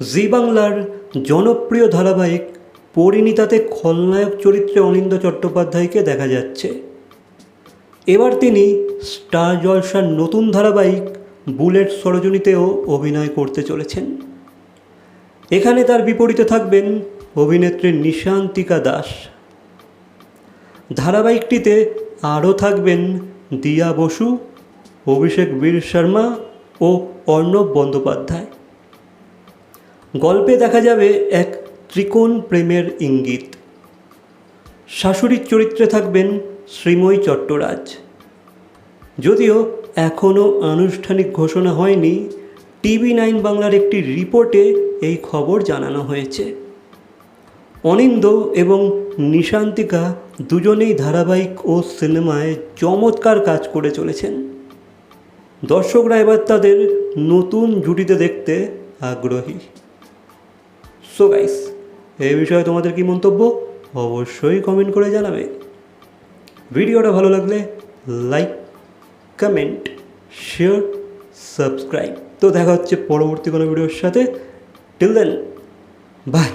জি বাংলার জনপ্রিয় ধারাবাহিক পরিণীতাতে খলনায়ক চরিত্রে অনিন্দ চট্টোপাধ্যায়কে দেখা যাচ্ছে। এবার তিনি স্টার জলসার নতুন ধারাবাহিক বুলেট সরজনীতেও অভিনয় করতে চলেছেন। এখানে তার বিপরীতে থাকবেন অভিনেত্রী নিশান্তিকা দাস। ধারাবাহিকটিতে আরও থাকবেন দিয়া বসু, অভিষেক বীর শর্মা ও অর্ণব বন্দ্যোপাধ্যায়। গল্পে দেখা যাবে এক ত্রিকোণ প্রেমের ইঙ্গিত। শাশুড়ির চরিত্রে থাকবেন শ্রীময়ী চট্টরাজ। যদিও এখনও আনুষ্ঠানিক ঘোষণা হয়নি, টিভি নাইন বাংলার একটি রিপোর্টে এই খবর জানানো হয়েছে। অনিন্দ এবং নিশান্তিকা দুজনেই ধারাবাহিক ও সিনেমায় চমৎকার কাজ করে চলেছেন। দর্শকরা এবার তাদের নতুন জুটিতে দেখতে আগ্রহী। সো গাইস এই বিষয়ে তোমাদের কি মন্তব্য? অবশ্যই কমেন্ট করে জানাবে। ভিডিওটা ভালো লাগলে লাইক কমেন্ট শেয়ার সাবস্ক্রাইব তো দেখা হচ্ছে পরবর্তী কোনো ভিডিওর সাথে। Till then by